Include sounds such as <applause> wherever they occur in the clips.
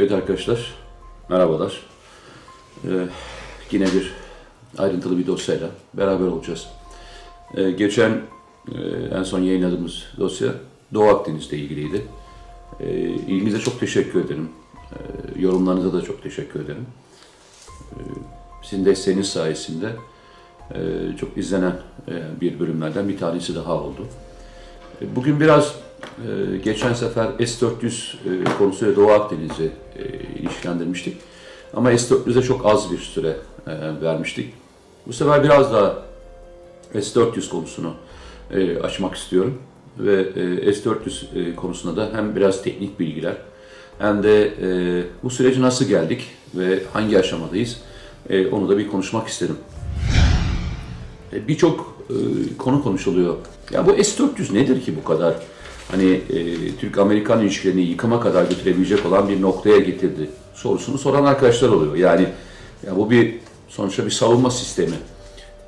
Evet arkadaşlar, merhabalar. Ee, yine bir ayrıntılı bir dosyayla beraber olacağız. Ee, geçen e, en son yayınladığımız dosya Doğu Akdeniz'le ilgiliydi. Ee, ilginize çok teşekkür ederim. Ee, yorumlarınıza da çok teşekkür ederim. Ee, sizin desteğiniz sayesinde e, çok izlenen e, bir bölümlerden bir tanesi daha oldu. E, Bugün biraz e, geçen sefer S-400 e, konusuyla Doğu Akdeniz'i e, ilişkilendirmiştik. Ama S-400'e çok az bir süre e, vermiştik. Bu sefer biraz daha S-400 konusunu e, açmak istiyorum. Ve e, S-400 e, konusunda da hem biraz teknik bilgiler hem de bu süreci nasıl geldik ve hangi aşamadayız onu da bir konuşmak isterim. E, Birçok konu konuşuluyor. Ya bu S-400 nedir ki bu kadar? Hani e, Türk-Amerikan ilişkilerini yıkıma kadar götürebilecek olan bir noktaya getirdi sorusunu soran arkadaşlar oluyor. Yani ya bu bir sonuçta bir savunma sistemi.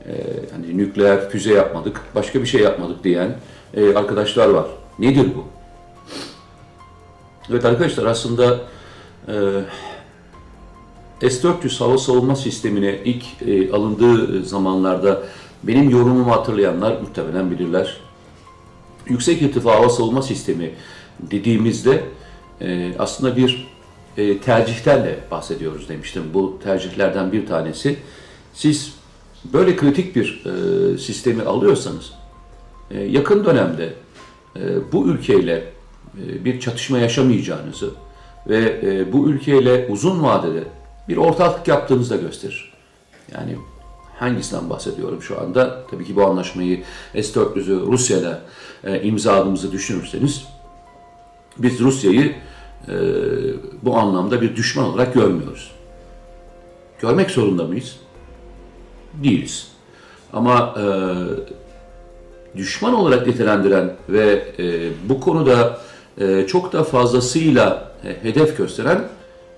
E, hani nükleer füze yapmadık, başka bir şey yapmadık diyen e, arkadaşlar var. Nedir bu? Evet arkadaşlar aslında e, S-400 hava savunma sistemine ilk e, alındığı zamanlarda benim yorumumu hatırlayanlar muhtemelen bilirler. Yüksek irtifa hava savunma sistemi dediğimizde e, aslında bir e, tercihlerle bahsediyoruz demiştim. Bu tercihlerden bir tanesi siz böyle kritik bir e, sistemi alıyorsanız e, yakın dönemde e, bu ülkeyle e, bir çatışma yaşamayacağınızı ve e, bu ülkeyle uzun vadede bir ortaklık yaptığınızı da gösterir. Yani hangisinden bahsediyorum şu anda? Tabii ki bu anlaşmayı S-400'ü Rusya'yla e, imzaladığımızı düşünürseniz biz Rusya'yı e, bu anlamda bir düşman olarak görmüyoruz. Görmek zorunda mıyız? Değiliz. Ama e, düşman olarak nitelendiren ve e, bu konuda e, çok da fazlasıyla e, hedef gösteren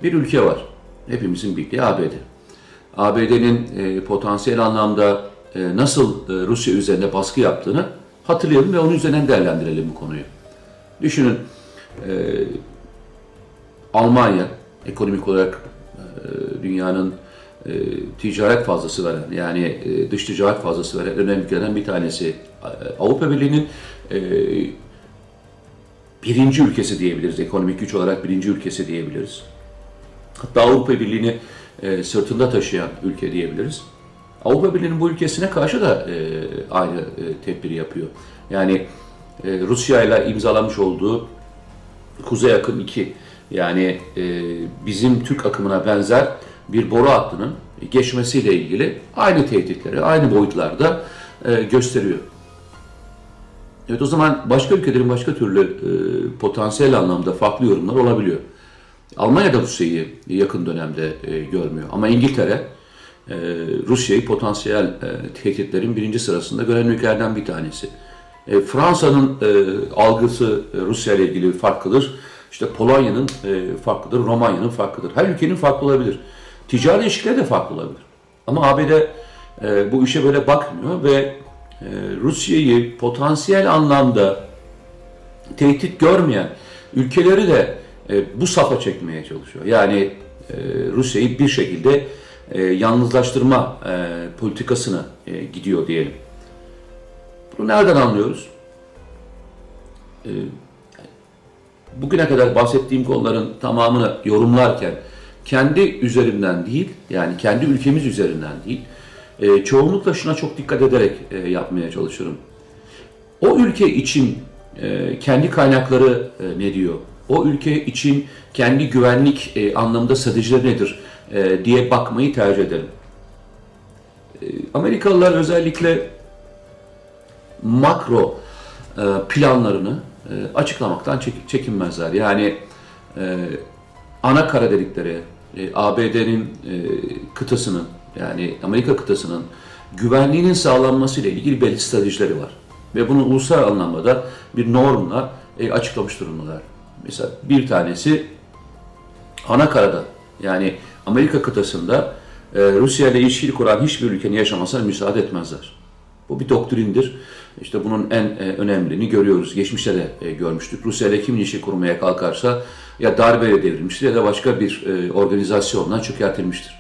bir ülke var. Hepimizin bildiği ABD. ABD'nin e, potansiyel anlamda e, nasıl e, Rusya üzerinde baskı yaptığını hatırlayalım ve onun üzerinden değerlendirelim bu konuyu. Düşünün, e, Almanya ekonomik olarak e, dünyanın e, ticaret fazlası veren yani e, dış ticaret fazlası veren önemli ülkelerden bir tanesi. E, Avrupa Birliği'nin e, birinci ülkesi diyebiliriz. Ekonomik güç olarak birinci ülkesi diyebiliriz. Hatta Avrupa Birliği'ni e, sırtında taşıyan ülke diyebiliriz. Avrupa Birliği'nin bu ülkesine karşı da e, aynı e, tedbiri yapıyor. Yani e, Rusya ile imzalamış olduğu Kuzey Akım 2 yani e, bizim Türk akımına benzer bir boru hattının geçmesiyle ilgili aynı tehditleri, aynı boyutlarda e, gösteriyor. Evet o zaman başka ülkelerin başka türlü e, potansiyel anlamda farklı yorumlar olabiliyor. Almanya da Rusya'yı yakın dönemde e, görmüyor. Ama İngiltere e, Rusya'yı potansiyel e, tehditlerin birinci sırasında gören ülkelerden bir tanesi. E, Fransa'nın e, algısı e, Rusya ile ilgili farklıdır. İşte Polonya'nın e, farklıdır, Romanya'nın farklıdır. Her ülkenin farklı olabilir. Ticari ilişkileri de farklı olabilir. Ama ABD e, bu işe böyle bakmıyor ve e, Rusya'yı potansiyel anlamda tehdit görmeyen ülkeleri de e, bu safa çekmeye çalışıyor. Yani e, Rusya'yı bir şekilde e, yalnızlaştırma e, politikasına gidiyor diyelim. Bunu nereden anlıyoruz? Bugüne kadar bahsettiğim konuların tamamını yorumlarken kendi üzerimden değil, yani kendi ülkemiz üzerinden değil, çoğunlukla şuna çok dikkat ederek yapmaya çalışırım. O ülke için kendi kaynakları e, ne diyor? O ülke için kendi güvenlik e, anlamında stratejileri nedir e, diye bakmayı tercih ederim. E, Amerikalılar özellikle makro e, planlarını e, açıklamaktan çek- çekinmezler. Yani e, ana kara dedikleri e, ABD'nin e, kıtasının yani Amerika kıtasının güvenliğinin sağlanması ile ilgili belli stratejileri var. Ve bunu ulusal anlamda da bir normla e, açıklamış durumdalar. Mesela bir tanesi ana karada yani Amerika kıtasında e, Rusya ile ilişkili kuran hiçbir ülkenin yaşamasına müsaade etmezler. Bu bir doktrindir. İşte bunun en e, önemlini görüyoruz. Geçmişte de e, görmüştük. Rusya ile kim ilişki kurmaya kalkarsa ya darbeyle devrilmiştir ya da başka bir e, organizasyonla çökertilmiştir.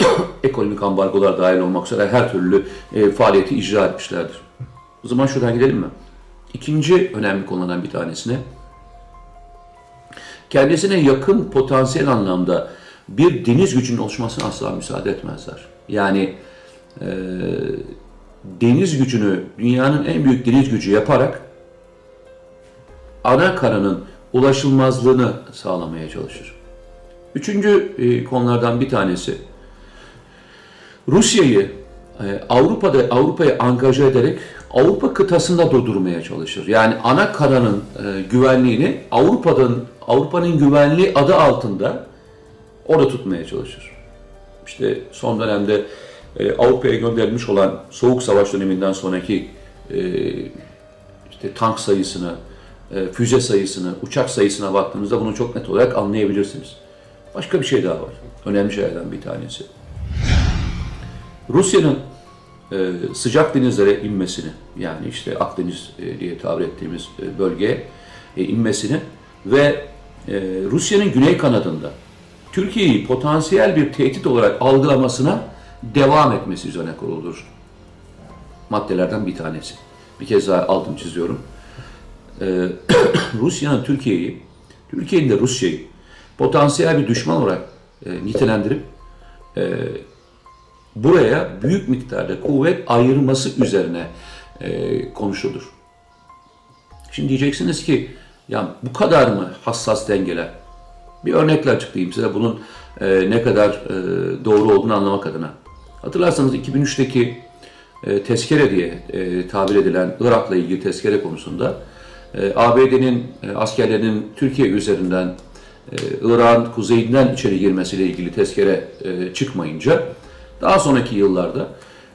<coughs> Ekonomik ambargolar dahil olmak üzere her türlü e, faaliyeti icra etmişlerdir. O zaman şuradan gidelim mi? İkinci önemli konulardan bir tanesine kendisine yakın potansiyel anlamda bir deniz gücünün oluşmasına asla müsaade etmezler. Yani e, deniz gücünü dünyanın en büyük deniz gücü yaparak ana karanın ulaşılmazlığını sağlamaya çalışır. Üçüncü e, konulardan bir tanesi Rusya'yı e, Avrupa'da Avrupa'yı angaje ederek Avrupa kıtasında durdurmaya çalışır. Yani ana karanın e, güvenliğini Avrupa'dan Avrupa'nın güvenliği adı altında orada tutmaya çalışır. İşte son dönemde e, Avrupa'ya gönderilmiş olan Soğuk Savaş döneminden sonraki e, işte tank sayısını, e, füze sayısını, uçak sayısına baktığınızda bunu çok net olarak anlayabilirsiniz. Başka bir şey daha var. Önemli şeylerden bir tanesi. Rusya'nın sıcak denizlere inmesini, yani işte Akdeniz e, diye tabir ettiğimiz e, bölgeye e, inmesini ve e, Rusya'nın güney kanadında Türkiye'yi potansiyel bir tehdit olarak algılamasına devam etmesi üzerine kuruludur. Maddelerden bir tanesi. Bir kez daha altını çiziyorum. <clears throat> Rusya'nın Türkiye'yi, Türkiye'nin de Rusya'yı potansiyel bir düşman olarak e, nitelendirip e, buraya büyük miktarda kuvvet ayırması üzerine e, konuşulur. Şimdi diyeceksiniz ki ya bu kadar mı hassas dengeler? Bir örnekle açıklayayım size bunun e, ne kadar e, doğru olduğunu anlamak adına. Hatırlarsanız 2003'teki e, tezkere diye e, tabir edilen Irak'la ilgili tezkere konusunda e, ABD'nin e, askerlerinin Türkiye üzerinden e, Irak'ın kuzeyinden içeri girmesiyle ilgili tezkere e, çıkmayınca daha sonraki yıllarda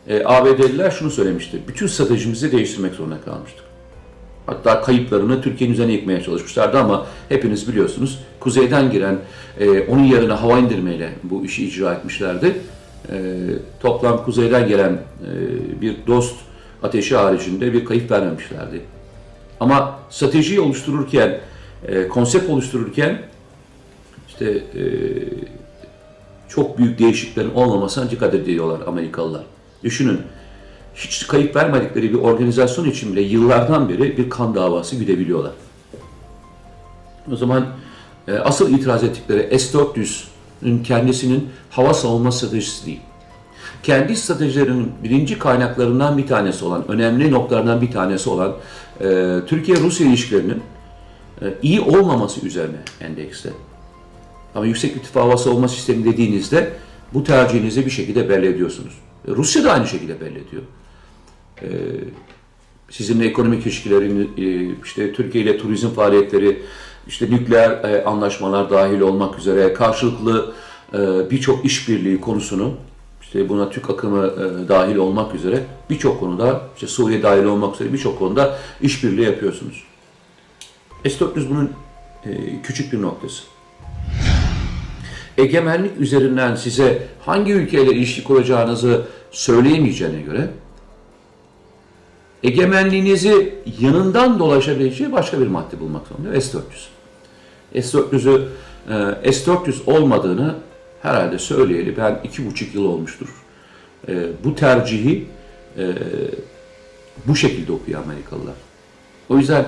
e, ABD'liler şunu söylemişti. Bütün stratejimizi değiştirmek zorunda kalmıştık. Hatta kayıplarını Türkiye'nin üzerine yıkmaya çalışmışlardı ama hepiniz biliyorsunuz kuzeyden giren e, onun yerine hava indirmeyle bu işi icra etmişlerdi. E, toplam kuzeyden gelen e, bir dost ateşi haricinde bir kayıp vermemişlerdi. Ama stratejiyi oluştururken, e, konsept oluştururken işte e, çok büyük değişikliklerin olmamasına dikkat ediyorlar Amerikalılar. Düşünün, hiç kayıp vermedikleri bir organizasyon için bile yıllardan beri bir kan davası güdebiliyorlar. O zaman e, asıl itiraz ettikleri S-400'ün kendisinin hava savunma stratejisi değil. Kendi stratejilerinin birinci kaynaklarından bir tanesi olan, önemli noktalarından bir tanesi olan e, Türkiye-Rusya ilişkilerinin e, iyi olmaması üzerine endekste. Ama yüksek irtifa hava savunma sistemi dediğinizde bu tercihinizi bir şekilde belli ediyorsunuz. E, Rusya da aynı şekilde belli ediyor. E, sizinle ekonomik ilişkilerin, e, işte Türkiye ile turizm faaliyetleri, işte nükleer e, anlaşmalar dahil olmak üzere karşılıklı birçok işbirliği konusunu işte buna Türk akımı dahil olmak üzere birçok konuda işte Suriye dahil olmak üzere birçok konuda işbirliği yapıyorsunuz. S-400 bunun küçük bir noktası. Egemenlik üzerinden size hangi ülkeyle ilişki kuracağınızı söyleyemeyeceğine göre egemenliğinizi yanından dolaşabileceği başka bir madde bulmak zorunda. S-400. S-400'ü e, S-400 olmadığını herhalde söyleyeli ben iki buçuk yıl olmuştur. E, bu tercihi e, bu şekilde okuyor Amerikalılar. O yüzden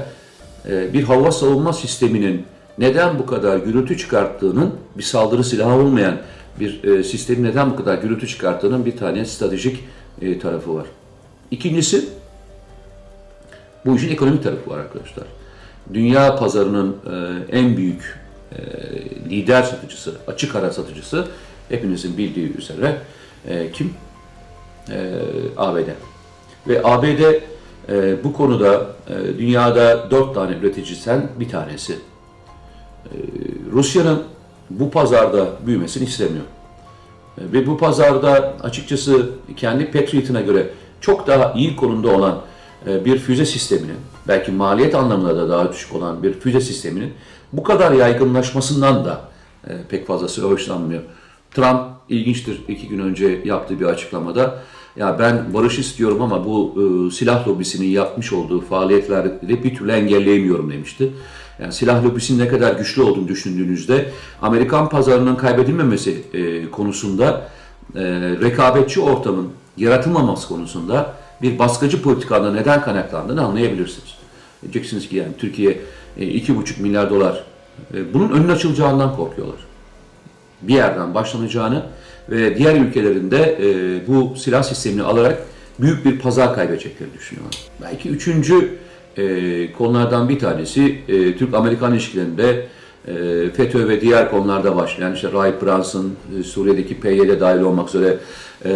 e, bir hava savunma sisteminin neden bu kadar gürültü çıkarttığının bir saldırı silahı olmayan bir e, sistemin neden bu kadar gürültü çıkarttığının bir tane stratejik e, tarafı var. İkincisi bu işin ekonomik tarafı var arkadaşlar. Dünya pazarının e, en büyük e, lider satıcısı, açık ara satıcısı hepinizin bildiği üzere e, kim? E, ABD. Ve ABD e, bu konuda e, dünyada dört tane üreticisen bir tanesi. E, Rusya'nın bu pazarda büyümesini istemiyor. E, ve bu pazarda açıkçası kendi Patriot'ına göre çok daha iyi konumda olan e, bir füze sisteminin, belki maliyet anlamında da daha düşük olan bir füze sisteminin bu kadar yaygınlaşmasından da pek fazlası hoşlanmıyor. Trump ilginçtir iki gün önce yaptığı bir açıklamada ya ben barış istiyorum ama bu e, silah lobisinin yapmış olduğu faaliyetleri bir türlü engelleyemiyorum demişti. Yani silah lobisinin ne kadar güçlü olduğunu düşündüğünüzde Amerikan pazarının kaybedilmemesi e, konusunda e, rekabetçi ortamın yaratılmaması konusunda bir baskıcı politikadan neden kaynaklandığını anlayabilirsiniz. Diyeceksiniz ki yani Türkiye e, iki buçuk milyar dolar e, bunun önün açılacağından korkuyorlar. Bir yerden başlanacağını ve diğer ülkelerinde e, bu silah sistemini alarak büyük bir pazar kaybedeceklerini düşünüyorlar. Belki üçüncü e, konulardan bir tanesi e, Türk-Amerikan ilişkilerinde e, FETÖ ve diğer konularda başlayan işte Rahip Brunson, e, Suriye'deki PYD dahil olmak üzere e,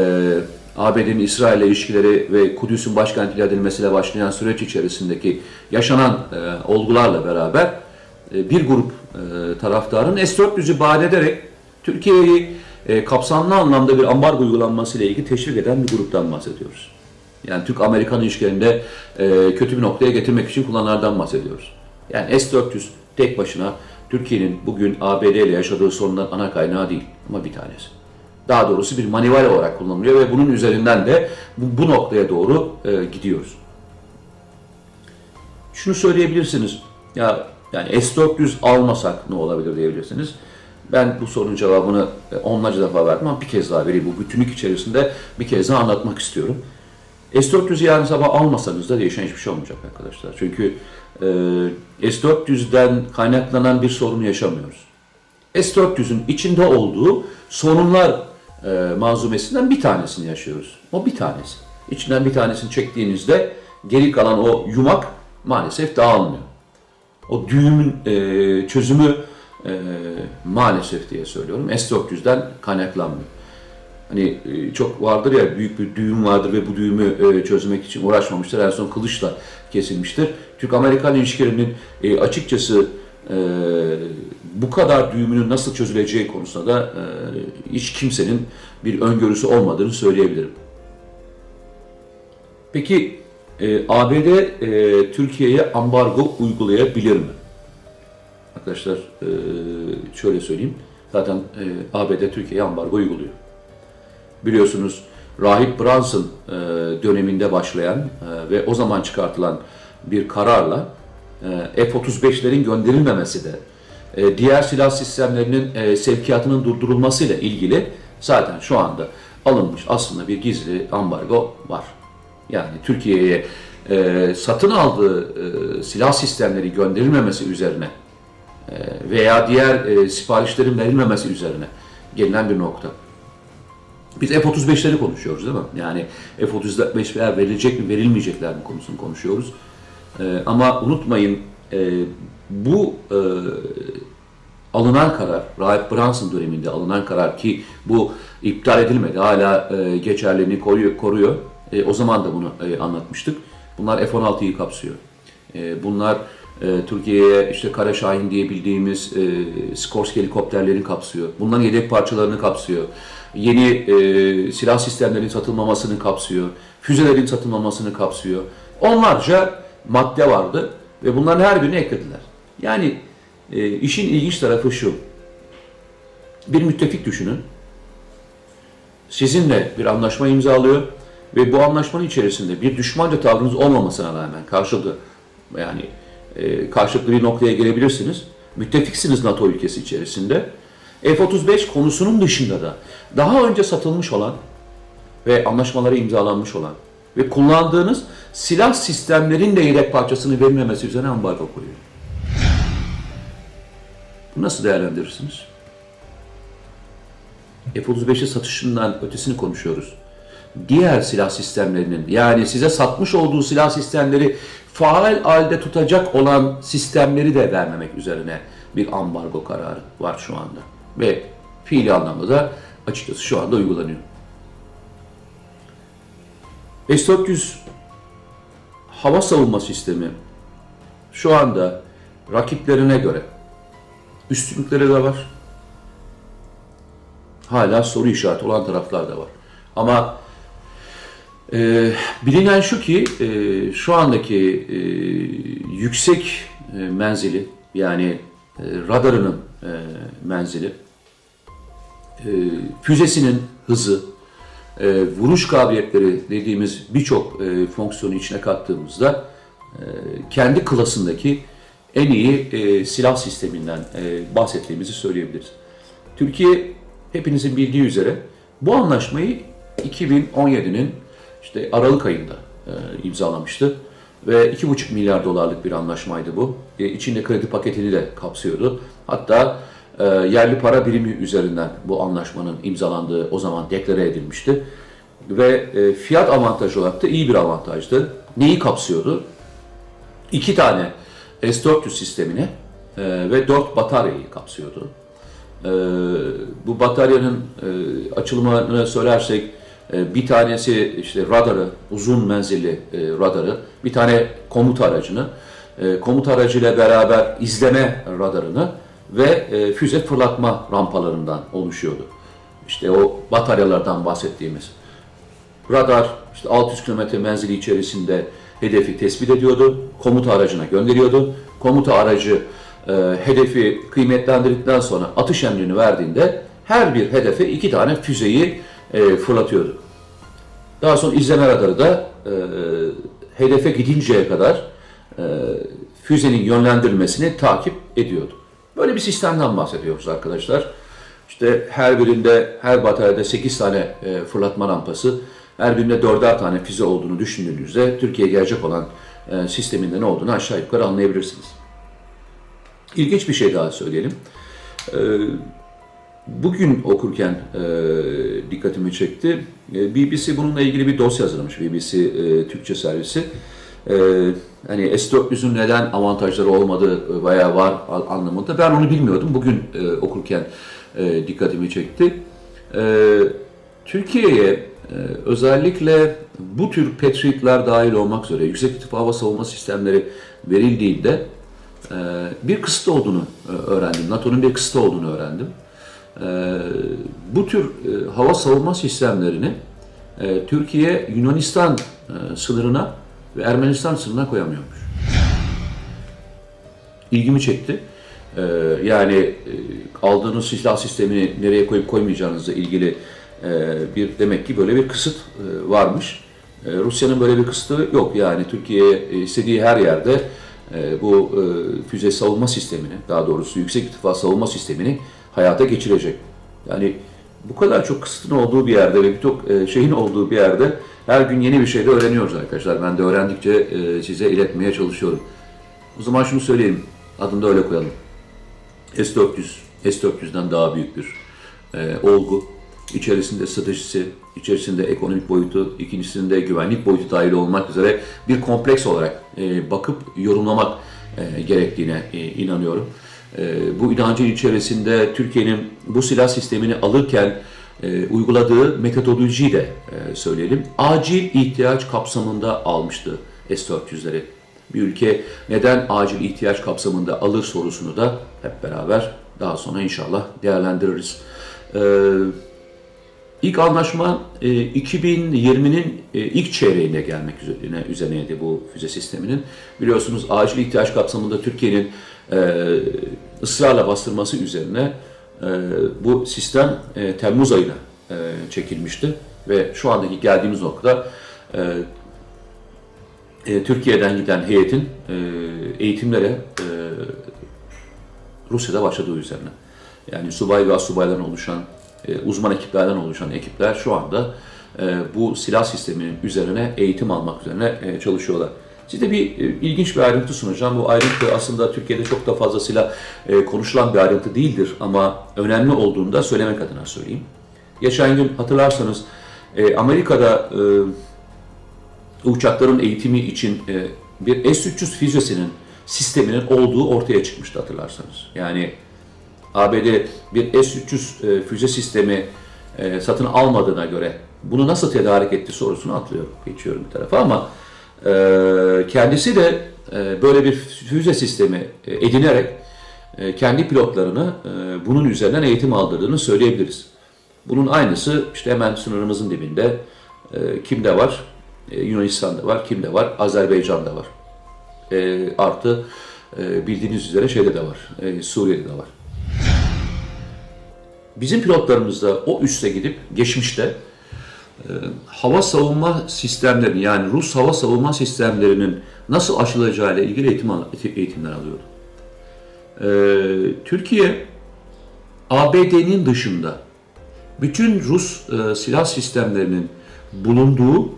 ABD'nin İsrail ilişkileri ve Kudüs'ün başkent ilan edilmesiyle başlayan süreç içerisindeki yaşanan e, olgularla beraber e, bir grup e, taraftarın S-400'ü bahane ederek Türkiye'yi e, kapsamlı anlamda bir ambargo uygulanmasıyla ilgili teşvik eden bir gruptan bahsediyoruz. Yani Türk-Amerikan ilişkilerinde e, kötü bir noktaya getirmek için kullananlardan bahsediyoruz. Yani S-400 tek başına Türkiye'nin bugün ABD ile yaşadığı sorunların ana kaynağı değil ama bir tanesi. Daha doğrusu bir manival olarak kullanılıyor ve bunun üzerinden de bu, bu noktaya doğru e, gidiyoruz. Şunu söyleyebilirsiniz. Ya yani S-400 almasak ne olabilir diyebilirsiniz. Ben bu sorunun cevabını e, onlarca defa verdim ama bir kez daha vereyim. Bu bütünlük içerisinde bir kez daha anlatmak istiyorum. S-400'ü yarın sabah almasanız da değişen hiçbir şey olmayacak arkadaşlar. Çünkü e, S-400'den kaynaklanan bir sorunu yaşamıyoruz. S-400'ün içinde olduğu sorunlar e, manzumesinden bir tanesini yaşıyoruz. O bir tanesi. İçinden bir tanesini çektiğinizde geri kalan o yumak maalesef dağılmıyor. O düğümün e, çözümü e, maalesef diye söylüyorum S-400'den kaynaklanmıyor. Hani e, çok vardır ya büyük bir düğüm vardır ve bu düğümü e, çözmek için uğraşmamıştır. En son kılıçla kesilmiştir. Türk-Amerikan ilişkilerinin e, açıkçası bu kadar düğümünün nasıl çözüleceği konusunda da hiç kimsenin bir öngörüsü olmadığını söyleyebilirim. Peki ABD Türkiye'ye ambargo uygulayabilir mi? Arkadaşlar şöyle söyleyeyim. Zaten ABD Türkiye'ye ambargo uyguluyor. Biliyorsunuz Rahip Brunson e, döneminde başlayan e, ve o zaman çıkartılan bir kararla e, F-35'lerin gönderilmemesi de diğer silah sistemlerinin e, sevkiyatının durdurulmasıyla ilgili zaten şu anda alınmış aslında bir gizli ambargo var. Yani Türkiye'ye satın aldığı silah sistemleri gönderilmemesi üzerine veya diğer siparişlerin verilmemesi üzerine gelinen bir nokta. Biz F-35'leri konuşuyoruz değil mi? Yani F-35'ler verilecek mi, verilmeyecekler mi konusunu konuşuyoruz. Ee, ama unutmayın e, bu e, alınan karar, Rahip Brunson döneminde alınan karar ki bu iptal edilmedi, hala e, geçerliliğini koruyor. koruyor. E, o zaman da bunu e, anlatmıştık. Bunlar F-16'yı kapsıyor. E, bunlar e, Türkiye'ye işte Kara Şahin diye bildiğimiz e, Skorsky helikopterlerini kapsıyor. Bunların yedek parçalarını kapsıyor yeni e, silah sistemlerinin satılmamasını kapsıyor, füzelerin satılmamasını kapsıyor. Onlarca madde vardı ve bunların her birini eklediler. Yani e, işin ilginç tarafı şu. Bir müttefik düşünün. Sizinle bir anlaşma imzalıyor ve bu anlaşmanın içerisinde bir düşmanca tavrınız olmamasına rağmen karşılıklı yani e, karşılıklı bir noktaya gelebilirsiniz. Müttefiksiniz NATO ülkesi içerisinde F-35 konusunun dışında da daha önce satılmış olan ve anlaşmaları imzalanmış olan ve kullandığınız silah sistemlerin de yedek parçasını verilmemesi üzerine ambargo koyuyor. Bunu nasıl değerlendirirsiniz? F-35'i satışından ötesini konuşuyoruz. Diğer silah sistemlerinin yani size satmış olduğu silah sistemleri faal halde tutacak olan sistemleri de vermemek üzerine bir ambargo kararı var şu anda ve fiili anlamda da açıkçası şu anda uygulanıyor. S-400 hava savunma sistemi şu anda rakiplerine göre üstünlükleri de var. Hala soru işareti olan taraflar da var. Ama e, bilinen şu ki e, şu andaki e, yüksek e, menzili yani e, radarının e, menzili, e, füzesinin hızı, e, vuruş kabiliyetleri dediğimiz birçok e, fonksiyonu içine kattığımızda e, kendi klasındaki en iyi e, silah sisteminden e, bahsettiğimizi söyleyebiliriz. Türkiye hepinizin bildiği üzere bu anlaşmayı 2017'nin işte Aralık ayında e, imzalamıştı ve 2,5 milyar dolarlık bir anlaşmaydı bu. E, içinde kredi paketini de kapsıyordu. Hatta e, yerli para birimi üzerinden bu anlaşmanın imzalandığı o zaman deklare edilmişti. Ve e, fiyat avantajı olarak da iyi bir avantajdı. Neyi kapsıyordu? İki tane S-400 sistemini e, ve 4 bataryayı kapsıyordu. E, bu bataryanın açılımını söylersek bir tanesi işte radarı, uzun menzilli radarı, bir tane komut aracını, komut aracıyla beraber izleme radarını ve e, füze fırlatma rampalarından oluşuyordu. İşte o bataryalardan bahsettiğimiz. Radar işte 600 km menzili içerisinde hedefi tespit ediyordu, komuta aracına gönderiyordu. Komuta aracı e, hedefi kıymetlendirdikten sonra atış emrini verdiğinde her bir hedefe iki tane füzeyi e, fırlatıyordu. Daha sonra izleme radarı da e, hedefe gidinceye kadar e, füzenin yönlendirilmesini takip ediyordu. Böyle bir sistemden bahsediyoruz arkadaşlar. İşte her birinde, her bataryada 8 tane e, fırlatma rampası, her birinde 4'er tane füze olduğunu düşündüğünüzde Türkiye'ye gelecek olan e, sisteminde ne olduğunu aşağı yukarı anlayabilirsiniz. İlginç bir şey daha söyleyelim. E, bugün okurken e, dikkatimi çekti. E, BBC bununla ilgili bir dosya hazırlamış, BBC e, Türkçe servisi. E, hani S400'ün neden avantajları olmadığı veya var anlamında. Ben onu bilmiyordum. Bugün e, okurken e, dikkatimi çekti. E, Türkiye'ye e, özellikle bu tür Patriot'lar dahil olmak üzere yüksek irtifa hava savunma sistemleri verildiğinde e, bir kısıt olduğunu e, öğrendim. NATO'nun bir kısıt olduğunu öğrendim. E, bu tür e, hava savunma sistemlerini e, Türkiye Yunanistan e, sınırına ve Ermenistan sınırına koyamıyormuş. İlgimi çekti. E, yani e, aldığınız silah sistemini nereye koyup koymayacağınızla ilgili e, bir demek ki böyle bir kısıt e, varmış. Rusya'nın böyle bir kısıtı yok. Yani Türkiye istediği her yerde bu füze savunma sistemini, daha doğrusu yüksek irtifa savunma sistemini hayata geçirecek. Yani bu kadar çok kısıtın olduğu bir yerde ve birçok e, şeyin olduğu bir yerde her gün yeni bir şey de öğreniyoruz arkadaşlar. Ben de öğrendikçe e, size iletmeye çalışıyorum. O zaman şunu söyleyeyim, adını da öyle koyalım. S-400, S-400'den daha büyük bir e, olgu. İçerisinde stratejisi, içerisinde ekonomik boyutu, ikincisinde güvenlik boyutu dahil olmak üzere bir kompleks olarak e, bakıp yorumlamak e, gerektiğine e, inanıyorum. E, bu inancın içerisinde Türkiye'nin bu silah sistemini alırken e, uyguladığı metodolojiyi de e, söyleyelim. Acil ihtiyaç kapsamında almıştı S-400'leri. Bir ülke neden acil ihtiyaç kapsamında alır sorusunu da hep beraber daha sonra inşallah değerlendiririz. Ee, ilk anlaşma e, 2020'nin e, ilk çeyreğine gelmek üzerine üzerineydi bu füze sisteminin. Biliyorsunuz acil ihtiyaç kapsamında Türkiye'nin e, ısrarla bastırması üzerine e, bu sistem e, Temmuz ayına e, çekilmişti ve şu andaki geldiğimiz noktada e, e, Türkiye'den giden heyetin e, eğitimlere e, Rusya'da başladığı üzerine. Yani subay ve asubaylardan oluşan, e, uzman ekiplerden oluşan ekipler şu anda e, bu silah sisteminin üzerine eğitim almak üzerine e, çalışıyorlar. Size bir e, ilginç bir ayrıntı sunacağım. Bu ayrıntı aslında Türkiye'de çok da fazlasıyla e, konuşulan bir ayrıntı değildir ama önemli olduğunu da söylemek adına söyleyeyim. Geçen gün hatırlarsanız e, Amerika'da uçakların eğitimi için bir S-300 füzesinin sisteminin olduğu ortaya çıkmıştı hatırlarsanız. Yani ABD bir S-300 e, füze sistemi satın almadığına göre bunu nasıl tedarik etti sorusunu atlıyorum, geçiyorum bir tarafa ama kendisi de böyle bir füze sistemi edinerek kendi pilotlarını bunun üzerinden eğitim aldırdığını söyleyebiliriz. Bunun aynısı işte hemen sınırımızın dibinde kimde var? E, Yunanistan'da var, kimde var? Azerbaycan'da var. E, artı e, bildiğiniz üzere şeyde de var, e, Suriye'de de var. Bizim pilotlarımız da o üste gidip geçmişte e, hava savunma sistemlerinin yani Rus hava savunma sistemlerinin nasıl aşılacağı ile ilgili eğitim, eğitimler alıyordu. E, Türkiye ABD'nin dışında bütün Rus e, silah sistemlerinin bulunduğu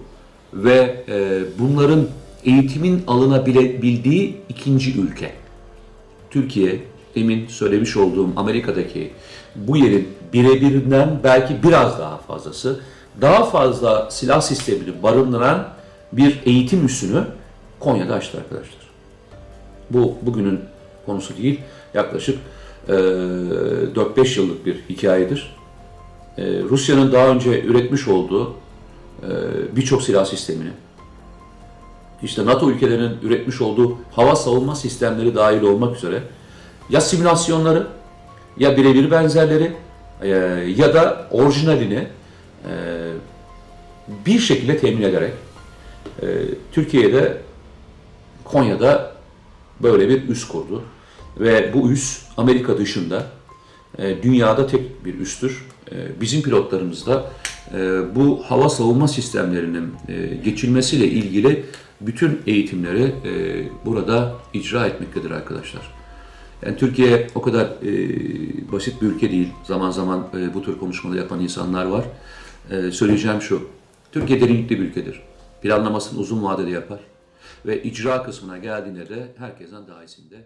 ve e, bunların eğitimin alınabildiği ikinci ülke. Türkiye, demin söylemiş olduğum Amerika'daki bu yerin birebirinden belki biraz daha fazlası, daha fazla silah sistemini barındıran bir eğitim üssünü Konya'da açtı arkadaşlar. Bu bugünün konusu değil, yaklaşık e, 4-5 yıllık bir hikayedir. E, Rusya'nın daha önce üretmiş olduğu e, birçok silah sistemini, işte NATO ülkelerinin üretmiş olduğu hava savunma sistemleri dahil olmak üzere ya simülasyonları ya birebir benzerleri e, ya da orijinalini e, bir şekilde temin ederek e, Türkiye'de Konya'da böyle bir üs kurdu. Ve bu üs Amerika dışında e, dünyada tek bir üstür. E, bizim pilotlarımız da bu hava savunma sistemlerinin geçilmesiyle ilgili bütün eğitimleri burada icra etmektedir arkadaşlar. Yani Türkiye o kadar basit bir ülke değil. Zaman zaman bu tür konuşmaları yapan insanlar var. E, söyleyeceğim şu, Türkiye derinlikli bir ülkedir. Planlamasını uzun vadede yapar ve icra kısmına geldiğinde de herkesten daha iyisini de